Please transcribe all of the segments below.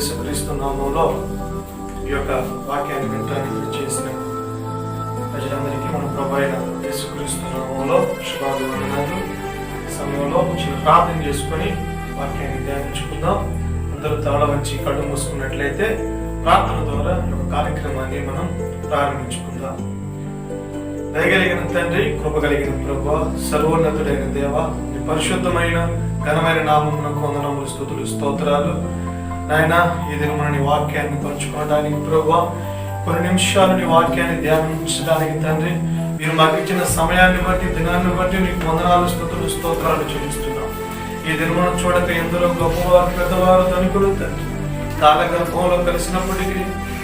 యేసుక్రీస్తు నామంలో ఈ యొక్క వాక్యాన్ని వింటానికి చేసిన ప్రజలందరికీ మన ప్రభు అయిన యేసుక్రీస్తు నామంలో శుభాభివందనాలు. సమయంలో చిన్న ప్రార్థన చేసుకొని వాక్యాన్ని ధ్యానించుకుందాం. అందరూ తాళ వచ్చి కళ్ళు మూసుకున్నట్లయితే ప్రార్థన ద్వారా ఈ యొక్క కార్యక్రమాన్ని మనం ప్రారంభించుకుందాం. దయగలిగిన తండ్రి కృపగలిగిన ప్రభు సర్వోన్నతుడైన దేవ పరిశుద్ధమైన ఘనమైన నామమునకు వందనములు స్థుతులు స్తోత్రాలు. నాయన ఈ దినమున నీ వాక్యాన్ని పంచుకోవడానికి ప్రభా కొన్ని నిమిషాలు నీ వాక్యాన్ని ధ్యానించడానికి తండ్రి మీరు మాకు ఇచ్చిన సమయాన్ని బట్టి దినాన్ని బట్టి నీకు వందనాలు స్థుతులు స్తోత్రాలు చెల్లిస్తున్నాం. ఈ దినమున చూడక ఎందరో గొప్పవారు పెద్దవారు ధనికులు తండ్రి కాలగర్భంలో కలిసినప్పటికీ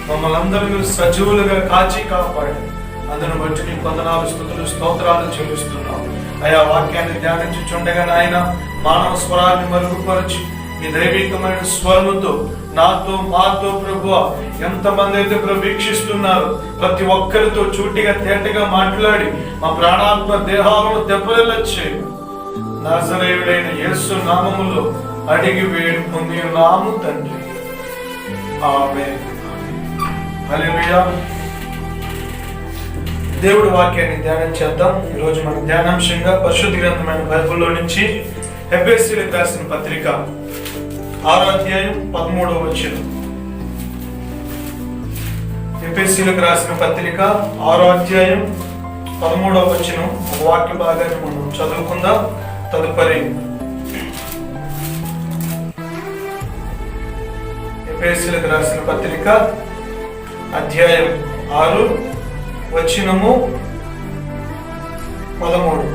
మమ్మల్ని అందరూ మీరు సజీవులుగా కాచి కాపాడారు. అందును బట్టి నీ వందనాలు స్థుతులు స్తోత్రాలు చెల్లిస్తున్నాం. అయా వాక్యాన్ని ధ్యానించుచుండగా నాయన మానవ స్వరాన్ని మరుగుపరచి ఈ దైవికమైన స్వరముతో నాతో మాతో ప్రభు ఎంతమంది అయితే ప్రభు వీక్షిస్తున్నారు ప్రతి ఒక్కరితో చూటిగా తేటగా మాట్లాడి మా ప్రాణాత్మ దేహాలను దెబ్బలొచ్చాయి నజరేయుడైన యేసు నామములో అడిగి వేడి పొంది నాము తండ్రి ఆమె దేవుడి వాక్యాన్ని ధ్యానం చేద్దాం. ఈరోజు మన ధ్యానాంశంగా పరిశుద్ధ గ్రంథమైన బైబిల్లో నుంచి ఎఫ్ఎస్సీలకు రాసిన పత్రిక. ఆరో అధ్యాయం పదమూడవ వచ్చిన ఎఫ్ఎస్సీలకు రాసిన పత్రిక ఆరో అధ్యాయం పదమూడవ వచ్చిన ఒక వాక్య భాగాన్ని మనం చదువుకుందాం. తదుపరి ఎఫ్ఎస్సీలకు రాసిన పత్రిక అధ్యాయం ఆరు వచ్చినము పదమూడు.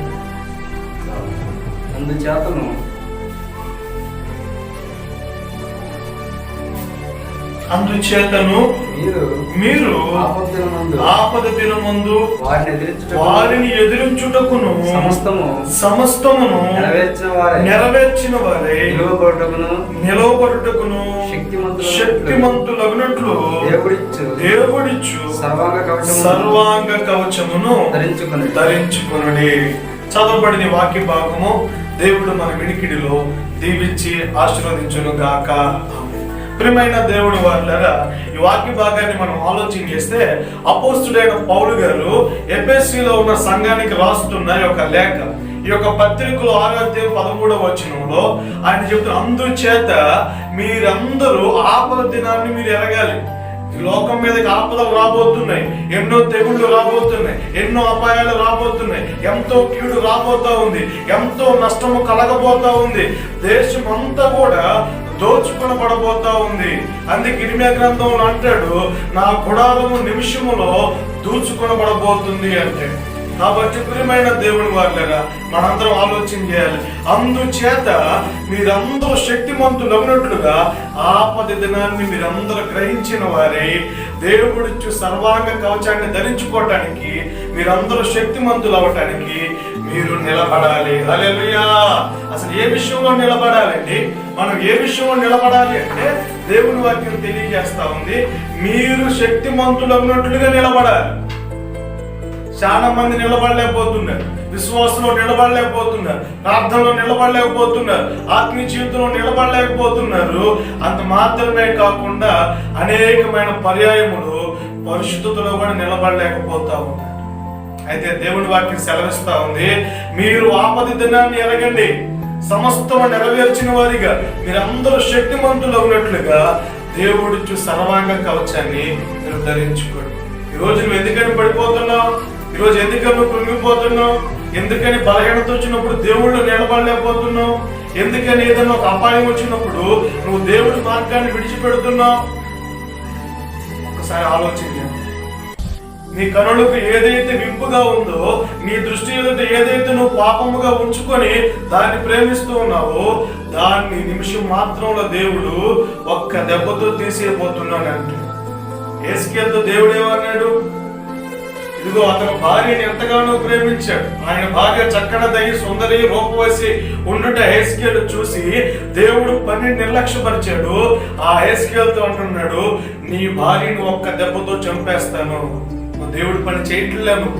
అందుచేతను అందుచేతను మీరు ఆపద దినమందు వారిని ఎదిరించుట వారిని ఎదిరించుటకును సమస్తము సమస్తమును నెరవేర్చిన వారే. నిలువబడుటకును నిలవబడుటకును శక్తిమంతులగునట్లు దేవుడిచ్చు సర్వాంగ కవచము సర్వాంగ కవచమును ధరించుకుని ధరించుకునుడి. చదవబడిన వాక్య భాగము దేవుడు మన వినికిడిలో దీవించి ఆశీర్వదించును గాక ప్రియమైన దేవుడు వాళ్ళరా ఈ వాక్య భాగాన్ని మనం ఆలోచన చేస్తే అపోస్తుడైన పౌలు గారు ఎఫ్ఎస్సిలో ఉన్న సంఘానికి రాస్తున్న యొక్క లేఖ ఈ యొక్క పత్రికలో ఆరాధ్యం పదమూడవ వచనంలో ఆయన చెప్తున్న అందుచేత మీరందరూ ఆపద దినాన్ని మీరు ఎరగాలి. లోకం మీదకి ఆపదలు రాబోతున్నాయి. ఎన్నో తెగుళ్ళు రాబోతున్నాయి. ఎన్నో అపాయాలు రాబోతున్నాయి. ఎంతో కీడు రాబోతా ఉంది. ఎంతో నష్టము కలగబోతా ఉంది. దేశం అంతా కూడా దోచుకొనబడబోతా ఉంది. అందుకే ఇరిమియా గ్రంథంలో అంటాడు నా గుడారము నిమిషములో దూచుకొనబడబోతుంది అంటే. కాబట్టి ప్రియమైన దేవుని వాళ్ళగా మనందరం ఆలోచన చేయాలి. అందుచేత మీరందరూ శక్తిమంతులు అవినట్లుగా ఆపద దినాన్ని మీరందరూ గ్రహించిన వారే దేవుడిచ్చు సర్వాంగ కవచాన్ని ధరించుకోవటానికి మీరందరూ శక్తిమంతులు అవ్వటానికి మీరు నిలబడాలి. హల్లెలూయా. అసలు ఏ విషయంలో నిలబడాలండి? మనం ఏ విషయంలో నిలబడాలి అంటే దేవుని వాక్యం తెలియజేస్తా ఉంది. మీరు శక్తిమంతులు అన్నట్లుగా నిలబడాలి. చాలా మంది నిలబడలేకపోతున్నారు. విశ్వాసంలో నిలబడలేకపోతున్నారు. ప్రార్థనలో నిలబడలేకపోతున్నారు. ఆత్మీయ జీవితంలో నిలబడలేకపోతున్నారు. అంత మాత్రమే కాకుండా అనేకమైన పర్యాయములు పరిశుద్ధతలో కూడా నిలబడలేకపోతా ఉన్నారు. అయితే దేవుని వాక్యం సెలవిస్తా ఉంది. మీరు ఆపది దినాన్ని ఎరగండి. సమస్తము నెరవేర్చిన వారిగా మీరందరూ శక్తిమంతులు ఉన్నట్లుగా దేవుడిచ్చు సర్వాంగ కవచాన్ని మీరు ధరించుకోండి. ఈ రోజు నువ్వు ఎందుకని పడిపోతున్నావు? ఈరోజు ఎందుకని నువ్వు కృంగిపోతున్నావు? ఎందుకని బలహీనత వచ్చినప్పుడు దేవుళ్ళు నిలబడలేకపోతున్నావు? ఎందుకని ఏదైనా ఒక అపాయం వచ్చినప్పుడు నువ్వు దేవుడి మార్గాన్ని విడిచిపెడుతున్నావు? ఒకసారి ఆలోచించి. నీ కనులకు ఏదైతే వింపుగా ఉందో నీ దృష్టి ఎదుట ఏదైతే నువ్వు పాపముగా ఉంచుకొని దాన్ని ప్రేమిస్తూ ఉన్నావో దాన్ని నిమిషం మాత్రంలో దేవుడు ఒక్క దెబ్బతో తీసేయబోతున్నాడు అంటే ఏసుకెళ్తూ దేవుడు ఏమన్నాడు? ఇదిగో అతను భార్యని ఎంతగానో ప్రేమించాడు. ఆయన భార్య చక్కనదై సుందరి రూపవసి ఉండుట హేస్కేల్ చూసి దేవుడు పని నిర్లక్ష్యపరిచాడు. ఆ హేస్కేల్తో అంటున్నాడు నీ భార్యను ఒక్క దెబ్బతో చంపేస్తాను. నువ్వు పని చేయట్లేము.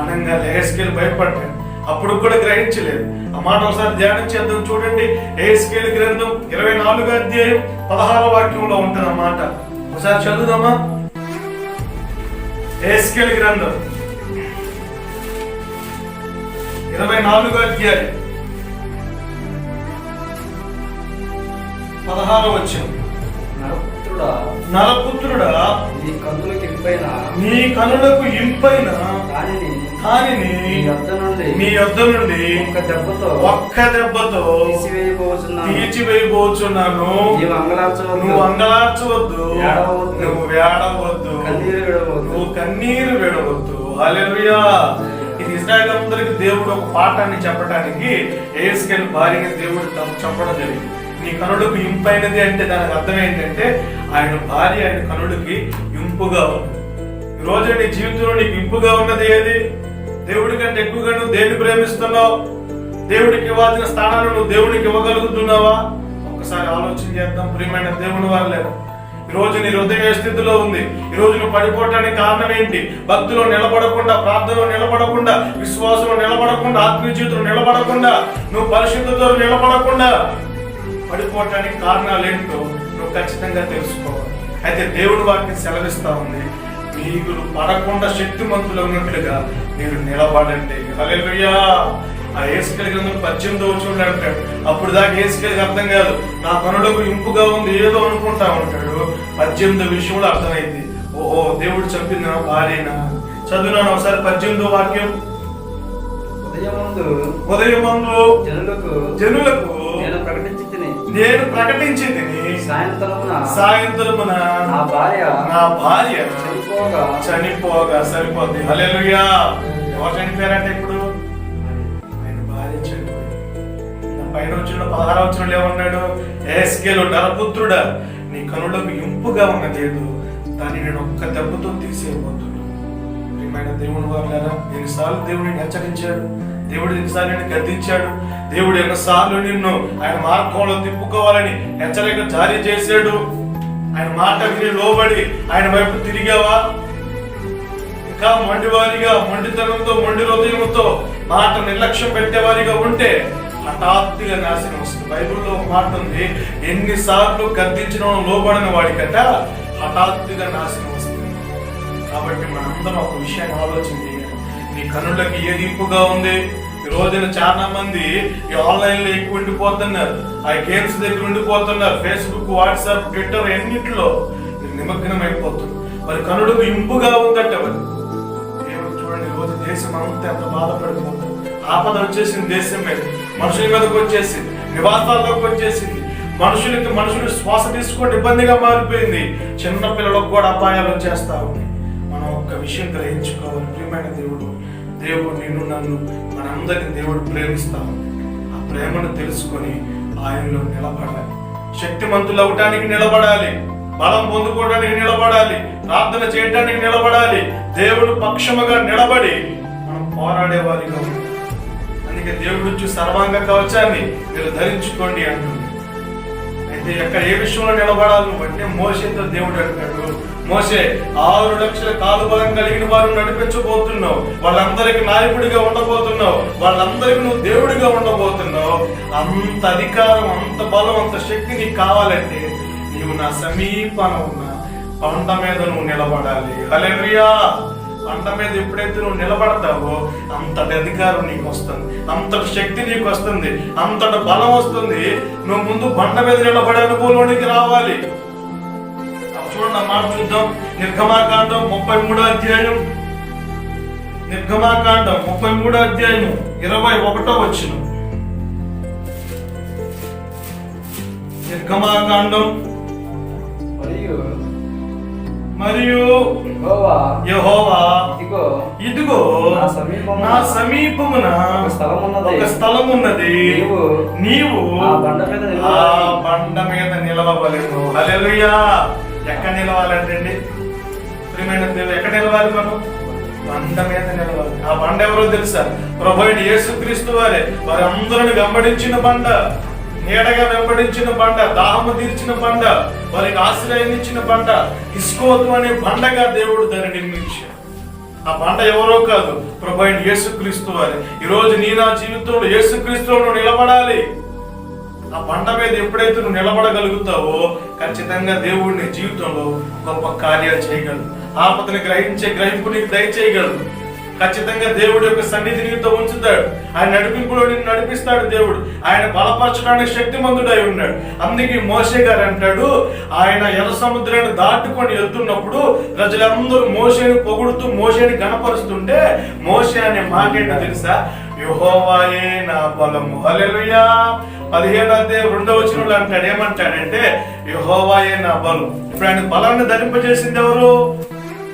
అనంగా హేస్కేల్ భయపడ్డాడు. అప్పుడు కూడా గ్రహించలేదు. ఆ మాట ఒకసారి ధ్యానం చేద్దాం చూడండి. ఏస్కేల్ గ్రంథం ఇరవై నాలుగో అధ్యాయం పదహార వాక్యంలో ఉంటుంది అన్నమాట ఒకసారి చదువుదామా? ఏస్కేల్ గ్రంథం ఇరవై నాలుగో అధ్యాయం పదహార వచ్చింది నరపుత్రుడా? నరపుత్రుడా? నీ కన్నులకి ఇంపైన? నీ కనులకు ఇంపైన? దానిని కానిని నీ యొద్ద నుండి నీ యొద్ద నుండి ఒక్క దెబ్బతో ఒక్క దెబ్బతో తీసివేయబోతున్నాను తీర్చివేయబోచున్నాను. నీవు అంగలార్చవద్దు. నువ్వు అంగలార్చవద్దు. నువ్వు వేడవద్దు కన్నీరు విడవద్దు. నువ్వు కన్నీరు విడవద్దు. హల్లెలూయా. ఇది ఇజ్రాయెల్ అందరికి దేవుడు ఒక పాఠాన్ని చెప్పడానికి ఏసుకెళ్ళి భార్యని దేవుడు చెప్పడం జరిగింది. నీ కనుడుకు ఇంపైనది అంటే దానికి అర్థం ఏంటంటే ఆయన భార్య ఆయన కనుడికి ఇంపుగా ఉంది. రోజు నీ జీవితంలో నీకు ఇంపుగా ఉన్నది ఏది? దేవుడి కంటే ఎక్కువగా నువ్వు దేవుని ప్రేమిస్తున్నావు? దేవుడికి ఇవ్వాల్సిన స్థానాలు నువ్వు దేవుడికి ఇవ్వగలుగుతున్నావా? ఒక్కసారి ఆలోచన చేద్దాం ప్రియమైన దేవుని వాళ్ళేమో ఈ రోజు నీ హృదయం ఏ స్థితిలో ఉంది? ఈ రోజు నువ్వు పడిపోవటానికి కారణం ఏంటి? భక్తిలో నిలబడకుండా ప్రార్థనలో నిలబడకుండా విశ్వాసంలో నిలబడకుండా ఆత్మీయ జీవితంలో నిలబడకుండా నువ్వు పరిశుద్ధతో నిలబడకుండా పడిపోవటానికి కారణాలు ఏంటో నువ్వు ఖచ్చితంగా తెలుసుకోవాలి. అయితే దేవుడు వాటిని సెలవిస్తా ఉంది మీరు పడకుండా శక్తిమంతులు ఉన్నట్లుగా మీరు నిలబడండి. హల్లెలూయా. ఆ ఏసుకెళ్ళి గ్రంథం పద్దెనిమిది వచ్చి అంటాడు అప్పుడు దాకా ఏసుకెళ్ళి అర్థం కాదు నా పనులకు ఇంపుగా ఉంది ఏదో అనుకుంటా ఉంటాడు. పద్దెనిమిది విషయంలో అర్థమైంది ఓహో దేవుడు చంపింది నా భార్యనా చదువునాను ఒకసారి పద్దెనిమిదో వాక్యం. ఉదయం ముందు ఉదయం మందు జనులకు జనులకు నేను ప్రకటించి తిని నేను ప్రకటించింది సాయంత్రమున సాయంత్రమున నా భార్య నా భార్య చనిపోగా చనిపోగా సరిపోద్ది. హల్లెలూయా! ఎవరు చనిపోయారంటే ఇప్పుడు? ఆయన భార్య చనిపోయింది. పైన వచ్చిన పదహార వచ్చిన ఏమన్నాడు? ఏస్కేలు నరపుత్రుడా నీ కనులకు ఇంపుగా ఉన్నదేదు దాన్ని నేను ఒక్క దెబ్బతో తీసేయబోతున్నాను ప్రియమైన దేవుని వాళ్ళారా ఎన్నిసార్లు దేవుడిని హెచ్చరించాడు దేవుడు ఎన్నిసార్లు నిన్ను గద్దించాడు దేవుడు ఎన్నిసార్లు నిన్ను ఆయన మార్గంలో తిప్పుకోవాలని హెచ్చరిక జారీ చేశాడు. ఆయన మాట విని లోబడి ఆయన వైపు తిరిగావా? ఇంకా మొండివారిగా మొండితనంతో మొండి హృదయంతో మాట నిర్లక్ష్యం పెట్టేవారిగా ఉంటే హఠాత్తుగా నాశనం వస్తుంది బైబిల్లో ఒక మాట ఉంది ఎన్నిసార్లు గద్దించిన లోబడిన వాడికట హఠాత్తుగా నాశనం కాబట్టి మనందరం ఒక విషయాన్ని ఆలోచన చేయాలి నీ కనులకి ఏది ఇంపుగా ఉంది? ఈ రోజున చాలా మంది ఈ ఆన్లైన్లో ఎక్కువ ఉండిపోతున్నారు. ఆ గేమ్స్ దగ్గర ఉండిపోతున్నారు. ఫేస్బుక్ వాట్సాప్ ట్విట్టర్ ఎన్నిటిలో నిమగ్నం అయిపోతుంది మరి కనుడుకు ఇంపుగా ఉందట మరి? చూడండి రోజు దేశం అంతా ఎంత బాధపడిపోతుంది ఆపద వచ్చేసింది దేశం మీద. మనుషుల మీదకి వచ్చేసింది. నివాసాల్లోకి వచ్చేసింది. మనుషులకి మనుషులు శ్వాస తీసుకోవడం ఇబ్బందిగా మారిపోయింది. చిన్న పిల్లలకు కూడా అపాయాలు వచ్చేస్తా ఒక విషయం గ్రహించుకోవాలి. ప్రియమైన దేవుడు దేవుడు నిన్ను నన్ను మనందరిని దేవుడు ప్రేమిస్తాము ఆ ప్రేమను తెలుసుకొని ఆయనలో నిలబడాలి. శక్తిమంతులు అవటానికి నిలబడాలి. బలం పొందుకోవడానికి నిలబడాలి. ప్రార్థన చేయడానికి నిలబడాలి. దేవుడు పక్షముగా నిలబడి మనం పోరాడేవారిగా ఉండాలి అందుకే దేవుడు వచ్చి సర్వాంగ కవచాన్ని మీరు ధరించుకోండి అంటుంది. అయితే ఎక్కడ ఏ విషయంలో నిలబడాలి? అంటే మోసంతో దేవుడు అంటాడు మోసే ఆరు లక్షల కాలుబలం కలిగిన వారు నడిపించబోతున్నావు. వాళ్ళందరికి నాయకుడిగా ఉండబోతున్నావు. వాళ్ళందరికి నువ్వు దేవుడిగా ఉండబోతున్నావు. అంత అధికారం అంత బలం అంత శక్తి నీకు కావాలంటే నీవు నా సమీపాన ఉన్న పంట మీద నువ్వు నిలబడాలి. హల్లెలూయా! పంట మీద ఎప్పుడైతే నువ్వు నిలబడతావో అంతటి అధికారం నీకు వస్తుంది. అంతటి శక్తి నీకు వస్తుంది. అంతటి బలం వస్తుంది. నువ్వు ముందు బండ మీద నిలబడే అనుభవంలోనికి రావాలి. చూడండి మాట చూద్దాం. నిర్గమాకాండం ముప్పై మూడో అధ్యాయం. నిర్గమాకాండం ముప్పై మూడో అధ్యాయం ఇరవై ఒకటో వచ్చిన. నిర్గమాకాండం. మరియు మరియు ఇదిగో నా సమీపమున ఒక స్థలం ఉన్నది. నీవు ఆ బండ మీద నిలవాలి. ఆ ఎక్కడ నిలవాలంటండి? ప్రియమైన దేవుడు ఎక్కడ నిలవాలి మనం బండ మీద నిలవాలి. ఆ బండ ఎవరో తెలుసా? ప్రభు యేసుక్రీస్తు వారే. వారి అందరిని వెంబడించిన బండ. నీడగా వెంబడించిన బండ. దాహము తీర్చిన బండ. వారికి ఆశ్రయం ఇచ్చిన బండ. ఇస్కోతు అనే బండగా దేవుడు దాన్ని నిర్మించాడు ఆ బండ ఎవరో కాదు ప్రభు యేసుక్రీస్తు వారి. ఈరోజు నీ నా జీవితంలో యేసుక్రీస్తులో నిలబడాలి. ఆ బండ మీద ఎప్పుడైతే నువ్వు నిలబడగలుగుతావో ఖచ్చితంగా దేవుడు నీ జీవితంలో గొప్ప కార్యాలు చేయగలడు. ఆపదని గ్రహించే గ్రహింపు నీకు దయచేయగలడు. ఖచ్చితంగా దేవుడు యొక్క సన్నిధి నీతో ఉంచుతాడు. ఆయన నడిపింపులో నిన్ను నడిపిస్తాడు దేవుడు. ఆయన బలపరచడానికి శక్తిమంతుడై ఉన్నాడు. అందుకే మోసే గారు అంటాడు ఆయన ఎర్ర సముద్రాన్ని దాటుకొని వెళ్తున్నప్పుడు ప్రజలందరూ మోసేని పొగుడుతూ మోసేని గణపరుస్తుంటే మోసే అనే మాట ఏంటో తెలుసా? యుహోవాయే నా బలము. హలెలుయా పదిహేను అధ్యాయం రెండవ వచనంలో అంటాడు. ఏమంటాడంటే యహోవాయే నా బలం. ఇప్పుడు ఆయన బలాన్ని ధరింపజేసింది ఎవరు?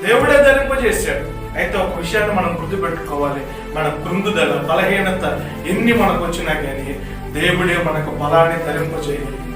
దేవుడే ధరింపజేశాడు. అయితే ఒక విషయాన్ని మనం గుర్తుపెట్టుకోవాలి. మన కృంగుదల బలహీనత ఎన్ని మనకు వచ్చినా కానీ దేవుడే మనకు బలాన్ని ధరింపజేయగలిగింది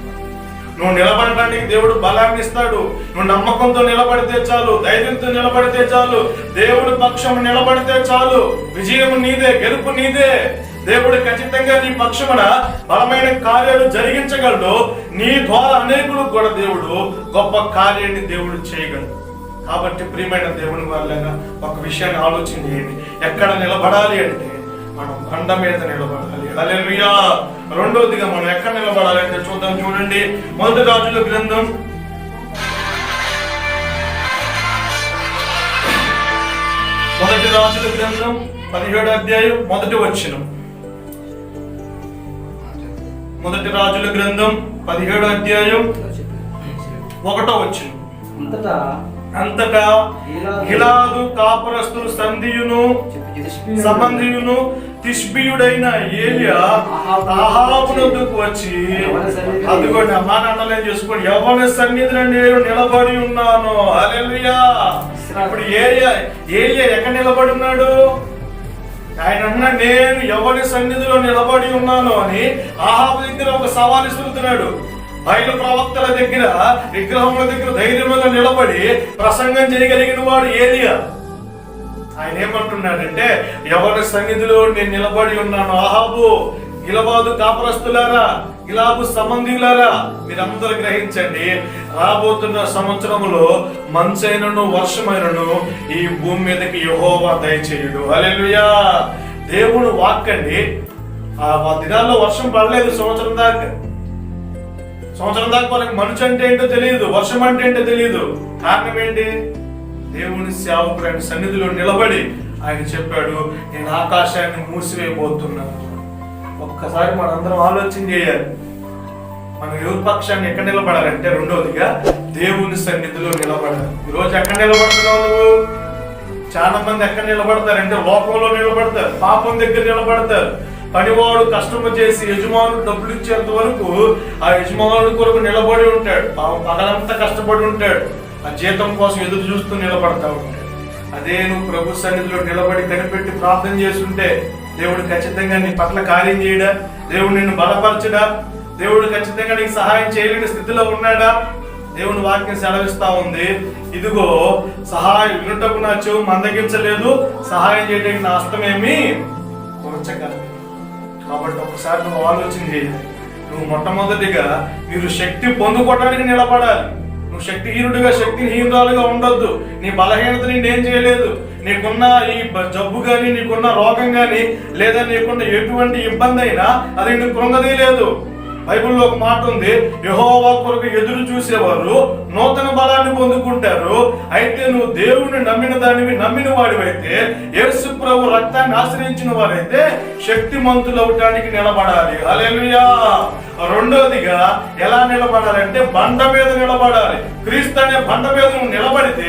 నువ్వు నిలబడటానికి దేవుడు బలాన్ని ఇస్తాడు. నువ్వు నమ్మకంతో నిలబడితే చాలు ధైర్యంతో నిలబడితే చాలు. దేవుడి పక్షం నిలబడితే చాలు. విజయం నీదే గెలుపు నీదే. దేవుడు ఖచ్చితంగా నీ పక్షమున బలమైన కార్యాలు జరిగించగలడు. నీ ద్వారా అనేకులు కూడా దేవుడు గొప్ప కార్యాన్ని దేవుడు చేయగలడు. కాబట్టి ప్రియమైన దేవుని వాళ్ళగా ఒక విషయాన్ని ఆలోచన చేయండి. ఎక్కడ నిలబడాలి అంటే మనం బండ మీద నిలబడాలి. హల్లెలూయా! రెండోదిగా మనం ఎక్కడ నిలబడాలి అంటే చూద్దాం చూడండి. మొదటి రాజుల గ్రంథం. మొదటి రాజుల గ్రంథం పదిహేడు అధ్యాయం మొదటి వచ్చినం మొదటి రాజుల గ్రంథం పదిహేడు అధ్యాయం ఒకటో వచ్చినం అంతటా గిలాదు కాపురస్తులు సంధియును సంబంధియును తిష్బియుడైన ఏలియా ఆహాబునకు వచ్చి అదిగోండి అమ్మా నాన్నలే చేసుకోండి. ఎవరి సన్నిధిలో నేను నిలబడి ఉన్నాను. హల్లెలూయా. ఇప్పుడు ఏలియా ఏలియా ఎక్కడ నిలబడి ఉన్నాడు? ఆయన అన్న నేను ఎవరి సన్నిధిలో నిలబడి ఉన్నాను అని ఆహాబు దగ్గర ఒక సవాల్ ఇస్తున్నాడు బయలు ప్రవక్తల దగ్గర విగ్రహముల దగ్గర ధైర్యంగా నిలబడి ప్రసంగం చేయగలిగిన వాడు ఏలియా. ఆయన ఏమంటున్నాడంటే ఎవరి సన్నిధిలో నేను నిలబడి ఉన్నాను ఆహాబు గిలబాదు కాపరస్తులారా గిలాబు సంబంధీలారా మీరందరూ గ్రహించండి. రాబోతున్న సంవత్సరంలో మంచైనను వర్షమైనను ఈ భూమి మీదకి యహోవా దయచేయుడు. అలెలుయా దేవుడు వాక్కండి. ఆ ఆ దినాల్లో వర్షం పడలేదు సంవత్సరం దాకా. సంవత్సరం దాకా మనకి మనుషు అంటే ఏంటో తెలియదు వర్షం అంటే ఏంటో తెలియదు. కారణం ఏంటి? దేవుని సేవకుడు ఆయన సన్నిధిలో నిలబడి ఆయన చెప్పాడు నేను ఆకాశాన్ని మూసివేయబోతున్నాను. ఒక్కసారి మనందరం ఆలోచన చేయాలి. మన ఎవరి పక్షాన్ని ఎక్కడ నిలబడాలంటే రెండోదిగా దేవుని సన్నిధిలో నిలబడాలి. ఈరోజు ఎక్కడ నిలబడుతున్నావు నువ్వు? చాలా మంది ఎక్కడ నిలబడతారంటే లోకంలో నిలబడతారు పాపం దగ్గర నిలబడతారు. పనివాడు కష్టము చేసి యజమానుడు డబ్బులు ఇచ్చేంత వరకు ఆ యజమానుడు కొరకు నిలబడి ఉంటాడు. పగలంతా కష్టపడి ఉంటాడు. ఆ జీతం కోసం ఎదురు చూస్తూ నిలబడతా ఉంటాడు. అదే నువ్వు ప్రభు సన్నిధిలో నిలబడి కనిపెట్టి ప్రార్థన చేస్తుంటే దేవుడు ఖచ్చితంగా నీ పట్ల కార్యం చేయడా? దేవుడు నిన్ను బలపరచడా? దేవుడు ఖచ్చితంగా నీకు సహాయం చేయలేని స్థితిలో ఉన్నాడా? దేవుని వాక్యం సెలవిస్తా ఉంది. ఇదిగో సహాయం వినుటకు నా చెవు మందగించలేదు. సహాయం చేయడానికి నా హస్తమేమి కూర్చగలదు కాబట్టి ఒకసారి నువ్వు ఆలోచన చేయాలి నువ్వు మొట్టమొదటిగా మీరు శక్తి పొందుకోవడానికి నిలబడాలి. నువ్వు శక్తిహీనుడిగా శక్తిహీనురాలుగా ఉండొద్దు. నీ బలహీనత నేనేం చేయలేదు. నీకున్న ఈ జబ్బు కానీ నీకున్న రోగం కానీ లేదా నీకున్న ఎటువంటి ఇబ్బంది అయినా అది నీకు కృంగదీయలేదు బైబిల్లో ఒక మాట ఉంది యహోవా కొరకు ఎదురు చూసేవారు నూతన బలాన్ని పొందుకుంటారు. అయితే నువ్వు దేవుని నమ్మిన దానివి నమ్మిన వాడివైతే యేసు ప్రభు రక్తాన్ని ఆశ్రయించిన వారైతే శక్తిమంతులు అవటానికి నిలబడాలి. అలెలుయా రెండోదిగా ఎలా నిలబడాలంటే బండ మీద నిలబడాలి. క్రీస్తు అనే బండ మీద నువ్వు నిలబడితే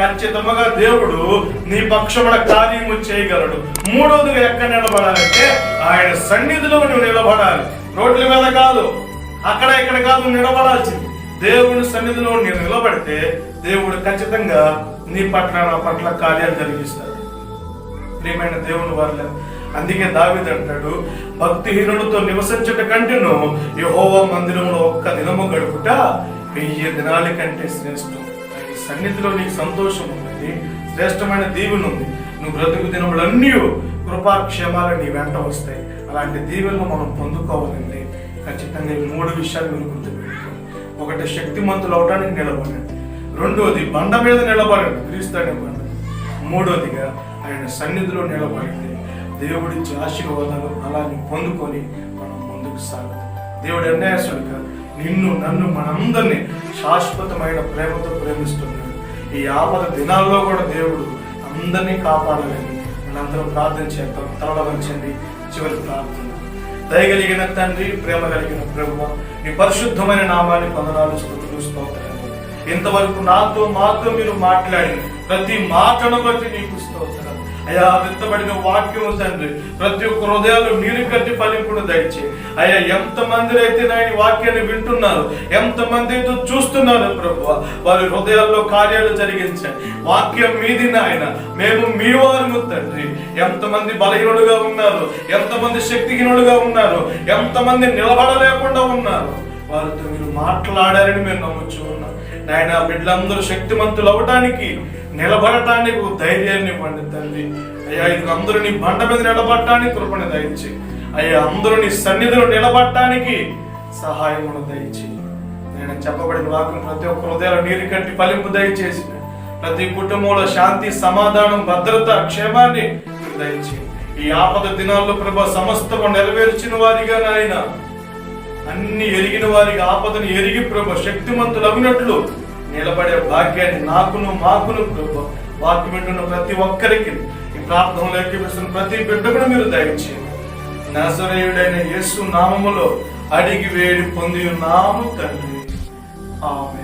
ఖచ్చితంగా దేవుడు నీ పక్షముల కార్యము చేయగలడు. మూడోదిగా ఎక్కడ నిలబడాలంటే ఆయన సన్నిధిలో నువ్వు నిలబడాలి. రోడ్ల మీద కాదు అక్కడ ఇక్కడ కాదు నిలబడాల్సింది. దేవుని సన్నిధిలో నేను నిలబడితే దేవుడు ఖచ్చితంగా నీ పట్ల నా పట్ల కార్యాలు జరిగిస్తాడు. ప్రియమైన దేవుని వల్ల అందుకే దావిది అంటాడు భక్తిహీనులతో నివసించట కంటేను యహోవ మందిరంలో ఒక్క దినము గడుపుట వెయ్యి దినాల కంటే శ్రేష్టం. ఆయన సన్నిధిలో నీకు సంతోషం ఉన్నది శ్రేష్టమైన దీవెన ఉంది. నువ్వు బ్రతుకు దినములన్నీ కృపాక్షేమాలు నీ వెంట వస్తాయి. అలాంటి దీవెనలు మనం పొందుకోవాలండి ఖచ్చితంగా ఈ మూడు విషయాలు మీరు గుర్తుపెట్టుకోండి ఒకటి శక్తిమంతులు అవడానికి నిలబడండి. రెండోది బండ మీద నిలబడండి. క్రీస్తు అనే బండ మూడోదిగా ఆయన సన్నిధిలో నిలబడండి. దేవుడిచ్చే ఆశీర్వాదాలు అలానే పొందుకొని మనం ముందుకు సాగుతాం దేవుడు అన్యాయసుడిగా నిన్ను నన్ను మనందరినీ శాశ్వతమైన ప్రేమతో ప్రేమిస్తున్నాడు. ఈ ఆపద దినాల్లో కూడా దేవుడు అందరినీ కాపాడాలని మనందరం ప్రార్థన చేద్దాం. తరలవంచండి చివరి ప్రార్థన. దయగలిగిన తండ్రి ప్రేమ కలిగిన ప్రభు నీ పరిశుద్ధమైన నామాన్ని పొందనాలు స్థుతులు స్తోత్రాలు. ఇంతవరకు నాతో మాతో మీరు మాట్లాడి ప్రతి మాటను బట్టి నీకు స్తోత్రం. అయ్యా విత్తబడిన వాక్యము తండ్రి ప్రతి ఒక్క హృదయాలు నీరు కట్టి ఫలింపును దయచే. అయ్యా ఎంత మంది అయితే నా ఈ వాక్యాన్ని వింటున్నారు ఎంత మంది అయితే చూస్తున్నారు ప్రభు వారి హృదయాల్లో కార్యాలు జరిగించండి వాక్యం మీది నాయన మేము మీ వారము తండ్రి. ఎంతమంది బలహీనుడుగా ఉన్నారు ఎంతమంది శక్తిహీనుడుగా ఉన్నారు ఎంతమంది నిలబడలేకుండా ఉన్నారు. వారితో మీరు మాట్లాడారని మేము నమ్ముచ్చు ఉన్నాం నాయన బిడ్డలందరూ శక్తిమంతులు అవ్వటానికి నిలబడటానికి ధైర్యాన్ని ఇవ్వండి తండ్రి అయ్యా ఇది అందరూ నీ బండ మీద నిలబడటానికి కృపణ దయచి అయ్యా అందరూ నీ సన్నిధిలో నిలబడటానికి సహాయమును దయచి నేను చెప్పబడిన వాక్యం ప్రతి ఒక్క హృదయాలు నీరు కట్టి ఫలింపు దయచేసి ప్రతి కుటుంబంలో శాంతి సమాధానం భద్రత క్షేమాన్ని దయచి ఈ ఆపద దినాల్లో ప్రభా సమస్తము నెరవేర్చిన వారిగా నాయన అన్ని ఎరిగిన వారికి ఆపదను ఎరిగి ప్రభ శక్తిమంతులు అవినట్లు నిలబడే భాగ్యాన్ని నాకును మాకును ప్రభు. వాక్యం వింటున్న ప్రతి ఒక్కరికి ఈ ప్రార్థనలో ఎక్కిపిస్తున్న ప్రతి బిడ్డకును మీరు దయచేయండి. నజరేయుడైన యేసు నామములో అడిగి వేడి పొంది నాము తండ్రి. ఆమె